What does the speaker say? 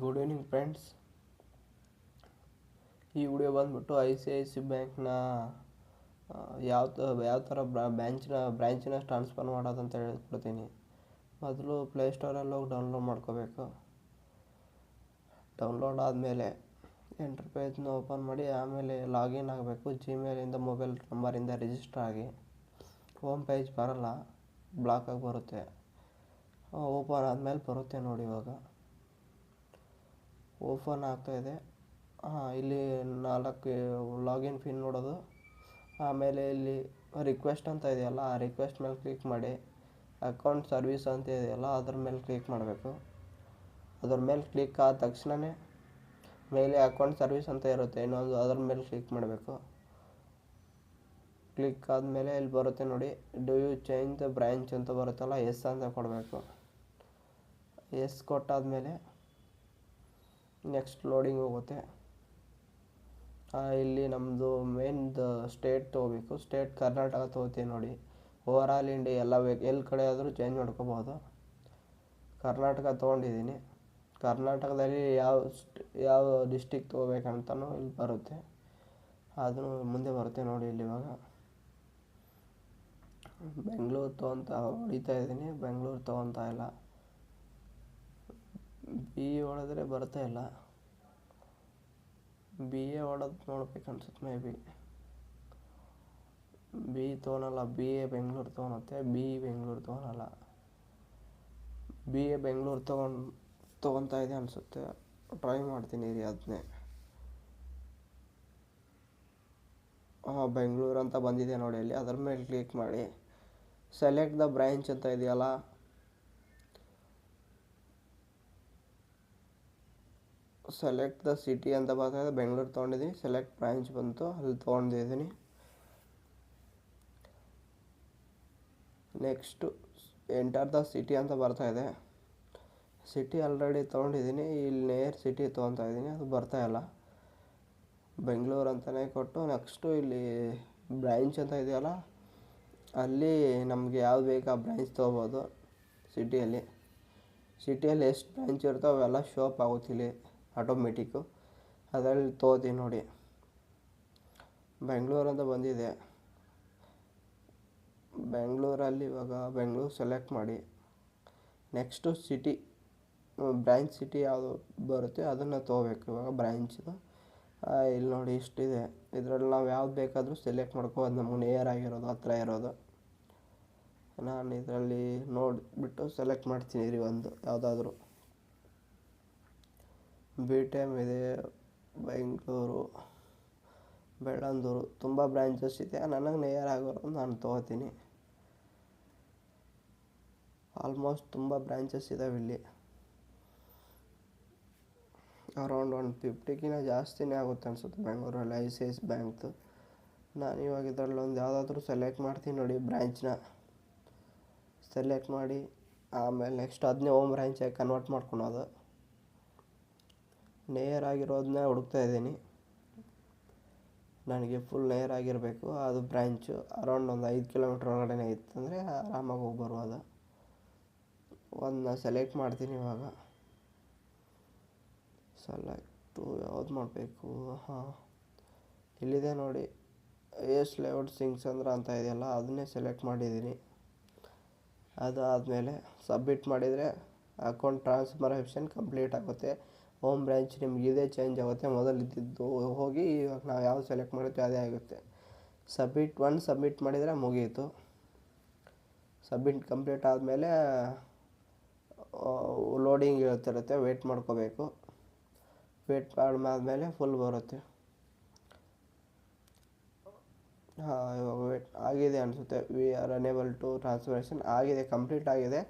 Good evening friends ಈ video ಬಂದ್ಬಿಟ್ಟು I C I C ಬ್ಯಾಂಕ್ನ ಯಾವ ಯಾವ ಥರ ಬ್ಯಾಂಚಿನ ಬ್ರ್ಯಾಂಚಿನ ಟ್ರಾನ್ಸ್ಫರ್ ಮಾಡೋದಂತ ಹೇಳ್ಕೊಡ್ತೀನಿ ಮೊದಲು ಪ್ಲೇಸ್ಟೋರಲ್ಲಿ ಹೋಗಿ ಡೌನ್ಲೋಡ್ ಮಾಡ್ಕೋಬೇಕು. ಡೌನ್ಲೋಡ್ ಆದಮೇಲೆ ಎಂಟ್ರ್ ಪೇಜ್ನ ಓಪನ್ ಮಾಡಿ, ಆಮೇಲೆ ಲಾಗಿನ್ ಆಗಬೇಕು. ಜಿಮೇಲಿಂದ ಮೊಬೈಲ್ ನಂಬರಿಂದ ರಿಜಿಸ್ಟರ್ ಆಗಿ. ಹೋಮ್ ಪೇಜ್ ಬರೋಲ್ಲ ಬ್ಲಾಕಾಗಿ ಬರುತ್ತೆ. ಓಪನ್ ಆದಮೇಲೆ ಬರುತ್ತೆ ನೋಡಿ ಇವಾಗ. ಓಪನ್ ಆಗ್ತಾಯಿದೆ ಹಾಂ ಇಲ್ಲಿ ನಾಲ್ಕು ಲಾಗಿನ್ ಪಿನ್ ನೋಡೋದು. ಆಮೇಲೆ ಇಲ್ಲಿ ರಿಕ್ವೆಸ್ಟ್ ಅಂತ ಇದೆಯಲ್ಲ, ಆ ರಿಕ್ವೆಸ್ಟ್ ಮೇಲೆ ಕ್ಲಿಕ್ ಮಾಡಿ. ಅಕೌಂಟ್ ಸರ್ವಿಸ್ ಅಂತ ಇದೆಯಲ್ಲ, ಅದ್ರ ಮೇಲೆ ಕ್ಲಿಕ್ ಮಾಡಬೇಕು. ಅದ್ರ ಮೇಲೆ ಕ್ಲಿಕ್ ಆದ ತಕ್ಷಣವೇ ಮೇಲೆ ಅಕೌಂಟ್ ಸರ್ವಿಸ್ ಅಂತ ಇರುತ್ತೆ, ಇನ್ನೊಂದು ಅದ್ರ ಮೇಲೆ ಕ್ಲಿಕ್ ಮಾಡಬೇಕು. ಕ್ಲಿಕ್ ಆದಮೇಲೆ ಇಲ್ಲಿ ಬರುತ್ತೆ ನೋಡಿ do you change the branch ಅಂತ ಬರುತ್ತಲ್ಲ ಎಸ್ ಅಂತ ಕೊಡಬೇಕು. ಎಸ್ ಕೊಟ್ಟಾದಮೇಲೆ ನೆಕ್ಸ್ಟ್ ಲೋಡಿಂಗ್ ಹೋಗುತ್ತೆ. ಇಲ್ಲಿ ನಮ್ಮದು ಮೇನ್ದು ಸ್ಟೇಟ್ ತೊಗೋಬೇಕು. ಸ್ಟೇಟ್ ಕರ್ನಾಟಕ ತೊಗೋತೀವಿ ನೋಡಿ. ಓವರ್ ಆಲ್ ಇಂಡಿಯಾ ಎಲ್ಲ ಎಲ್ಲಿ ಕಡೆ ಆದರೂ ಚೇಂಜ್ ಮಾಡ್ಕೋಬೋದು. ಕರ್ನಾಟಕ ತೊಗೊಂಡಿದ್ದೀನಿ. ಕರ್ನಾಟಕದಲ್ಲಿ ಯಾವ ಯಾವ ಡಿಸ್ಟಿಕ್ ತೊಗೋಬೇಕಂತನೂ ಇಲ್ಲಿ ಬರುತ್ತೆ. ಅದನ್ನು ಮುಂದೆ ಬರುತ್ತೆ ನೋಡಿ ಇಲ್ಲಿ ಇವಾಗ. ಬೆಂಗಳೂರು ತೊಗೊತ ಹೊಡಿತಾ ಇದ್ದೀನಿ. ಬೆಂಗಳೂರು ತೊಗೊತಾ ಇಲ್ಲ. ಬಿ ಎ ಹೊಡೆದ್ರೆ ಬರ್ತಾ ಇಲ್ಲ. ಬಿ ಎ ಹೊಡೆದು ನೋಡ್ಬೇಕು ಅನ್ಸುತ್ತೆ ಮೇ ಬಿ ಬಿ ತೊಗೊಳಲ್ಲ ಬಿ ಎ ಬೆಂಗಳೂರು ತೊಗೊಳತ್ತೆ ಬಿ ಬೆಂಗಳೂರು ತೊಗೊಳಲ್ಲ ಬಿ ಎ ಬೆಂಗಳೂರು ತೊಗೊಂಡು, ತೊಗೊತಾ ಇದೆ ಅನಿಸುತ್ತೆ. ಟ್ರೈ ಮಾಡ್ತೀನಿ ರೀ ಅದನ್ನೇ ಹಾಂ ಬೆಂಗಳೂರು ಅಂತ ಬಂದಿದೆ ನೋಡಿ ಅಲ್ಲಿ. ಅದ್ರ ಮೇಲೆ ಕ್ಲಿಕ್ ಮಾಡಿ. ಸೆಲೆಕ್ಟ್ ದ ಬ್ರ್ಯಾಂಚ್ ಅಂತ ಇದೆಯಲ್ಲ? ಸೆಲೆಕ್ಟ್ ದ ಸಿಟಿ ಅಂತ ಬರ್ತಾಯಿದೆ ಬೆಂಗಳೂರು ತೊಗೊಂಡಿದ್ದೀನಿ ಸೆಲೆಕ್ಟ್ ಬ್ರ್ಯಾಂಚ್ ಬಂತು, ಅಲ್ಲಿ ತೊಗೊಂಡಿದ್ದೀನಿ ನೆಕ್ಸ್ಟು ಎಂಟರ್ ದ ಸಿಟಿ ಅಂತ ಬರ್ತಾಯಿದೆ ಸಿಟಿ ಆಲ್ರೆಡಿ ತೊಗೊಂಡಿದ್ದೀನಿ ಇಲ್ಲಿ ನೇರ್ ಸಿಟಿ ತೊಗೊತಾ ಇದ್ದೀನಿ. ಅದು ಬರ್ತಾಯಿಲ್ಲ ಬೆಂಗಳೂರು ಅಂತಲೇ ಕೊಟ್ಟು ನೆಕ್ಸ್ಟು ಇಲ್ಲಿ ಬ್ರ್ಯಾಂಚ್ ಅಂತ ಇದೆಯಲ್ಲ, ಅಲ್ಲಿ ನಮಗೆ ಯಾವ್ದು ಬೇಕು ಆ ಬ್ರ್ಯಾಂಚ್ ತೊಗೋಬೋದು ಸಿಟಿಯಲ್ಲಿ ಸಿಟಿಯಲ್ಲಿ ಎಷ್ಟು ಬ್ರ್ಯಾಂಚ್ ಇರ್ತವೆ ಅವೆಲ್ಲ ಶೋಪ್ ಆಗುತ್ತೆ ಇಲ್ಲಿ. ಆಟೋಮೆಟಿಕ್ಕು ಅದರಲ್ಲಿ ತೋದಿ ನೋಡಿ. ಬೆಂಗಳೂರು ಅಂತ ಬಂದಿದೆ. ಬೆಂಗಳೂರಲ್ಲಿ ಇವಾಗ ಬೆಂಗಳೂರು ಸೆಲೆಕ್ಟ್ ಮಾಡಿ. ನೆಕ್ಸ್ಟು ಸಿಟಿ ಬ್ರ್ಯಾಂಚ್ ಸಿಟಿ ಯಾವುದು ಬರುತ್ತೆ ಅದನ್ನು ತೊಗೋಬೇಕು ಇವಾಗ ಬ್ರ್ಯಾಂಚ್ದು ಇಲ್ಲಿ ನೋಡಿ ಇಷ್ಟಿದೆ. ಇದರಲ್ಲಿ ನಾವು ಯಾವ್ದು ಬೇಕಾದರೂ ಸೆಲೆಕ್ಟ್ ಮಾಡ್ಕೋಬೋದು. ನಮಗೆ ನಿಯರ್ ಆಗಿರೋದು, ಹತ್ರ ಇರೋದು. ನಾನು ಇದರಲ್ಲಿ ನೋಡಿಬಿಟ್ಟು ಸೆಲೆಕ್ಟ್ ಮಾಡ್ತೀನಿ ರೀ ಒಂದು ಯಾವುದಾದ್ರೂ. ಬಿ ಟಿ ಎಂ ಇದೆ ಬೆಂಗಳೂರು, ಬೆಳ್ಳಂದೂರು ತುಂಬ ಬ್ರ್ಯಾಂಚಸ್ ಇದೆ. ನನಗೆ ನಿಯರ್ ಆಗೋರು ನಾನು ತೊಗೋತೀನಿ. ಆಲ್ಮೋಸ್ಟ್ ತುಂಬ ಬ್ರ್ಯಾಂಚಸ್ ಇದಾವೆ ಇಲ್ಲಿ. ಅರೌಂಡ್ ಒನ್ ಫಿಫ್ಟಿಗಿನ ಜಾಸ್ತಿನೇ ಆಗುತ್ತೆ ಅನ್ಸುತ್ತೆ ಬೆಂಗಳೂರಲ್ಲಿ ಐ ಸಿ ಐ ಸಿ ಬ್ಯಾಂಕ್ದು. ನಾನು ಇವಾಗ ಇದರಲ್ಲಿ ಒಂದು ಯಾವುದಾದ್ರೂ ಸೆಲೆಕ್ಟ್ ಮಾಡ್ತೀನಿ ನೋಡಿ ಬ್ರ್ಯಾಂಚ್ನ ಸೆಲೆಕ್ಟ್ ಮಾಡಿ, ಆಮೇಲೆ ನೆಕ್ಸ್ಟ್ ಅದನ್ನೇ ಓಮ್ ಬ್ರ್ಯಾಂಚಾಗಿ ಕನ್ವರ್ಟ್ ಮಾಡ್ಕೊಳೋದು. ನೇಯರ್ ಆಗಿರೋದನ್ನ ಹುಡುಕ್ತಾ ಇದ್ದೀನಿ. ನನಗೆ ಫುಲ್ ನೇಯರ್ ಆಗಿರಬೇಕು ಅದು ಬ್ರ್ಯಾಂಚು ಅರೌಂಡ್ ಒಂದು ಐದು ಕಿಲೋಮೀಟ್ರ್ ಒಳಗಡೆ ಇತ್ತಂದರೆ ಆರಾಮಾಗಿ ಹೋಗಿ ಬರ್ಬೋದು ಒಂದನ್ನ ಸೆಲೆಕ್ಟ್ ಮಾಡ್ತೀನಿ ಇವಾಗ. ಸೆಲೆಕ್ಟು ಯಾವ್ದು ಮಾಡಬೇಕು? ಹಾಂ. ಇಲ್ಲಿದೆ ನೋಡಿ. ಎಸ್ ಲೇಔಟ್ ಸಿಂಗ್ಸ್ ಅಂದ್ರೆ ಅಂತ ಇದೆಯಲ್ಲ, ಅದನ್ನೇ ಸೆಲೆಕ್ಟ್ ಮಾಡಿದ್ದೀನಿ. ಅದಾದಮೇಲೆ ಸಬ್ಮಿಟ್ ಮಾಡಿದರೆ ಅಕೌಂಟ್ ಟ್ರಾನ್ಸ್ಫರ್ಮೇಷನ್ ಕಂಪ್ಲೀಟ್ ಆಗುತ್ತೆ. ಹೋಮ್ ಬ್ರ್ಯಾಂಚ್ ನಿಮ್ಗೆ ಇದೇ ಚೇಂಜ್ ಆಗುತ್ತೆ. ಮೊದಲು ಇದ್ದಿದ್ದು ಹೋಗಿ ಇವಾಗ ನಾವು ಯಾವ್ದು ಸೆಲೆಕ್ಟ್ ಮಾಡಿರ್ತೀವಿ ಅದೇ ಆಗುತ್ತೆ. ಸಬ್ಮಿಟ್ ಒನ್ ಸಬ್ಮಿಟ್ ಮಾಡಿದರೆ ಮುಗೀತು. ಸಬ್ಮಿಟ್ ಕಂಪ್ಲೀಟ್ ಆದಮೇಲೆ ಲೋಡಿಂಗ್ ಇರುತ್ತಿರುತ್ತೆ. ವೇಟ್ ಮಾಡ್ಕೋಬೇಕು. ವೇಟ್ ಮಾಡಾದ್ಮೇಲೆ ಫುಲ್ ಬರುತ್ತೆ. ಹಾಂ, ಇವಾಗ ವೇಟ್ ಆಗಿದೆ ಅನಿಸುತ್ತೆ. We are unable to transformation ಆಗಿದೆ ಕಂಪ್ಲೀಟ್ ಆಗಿದೆ.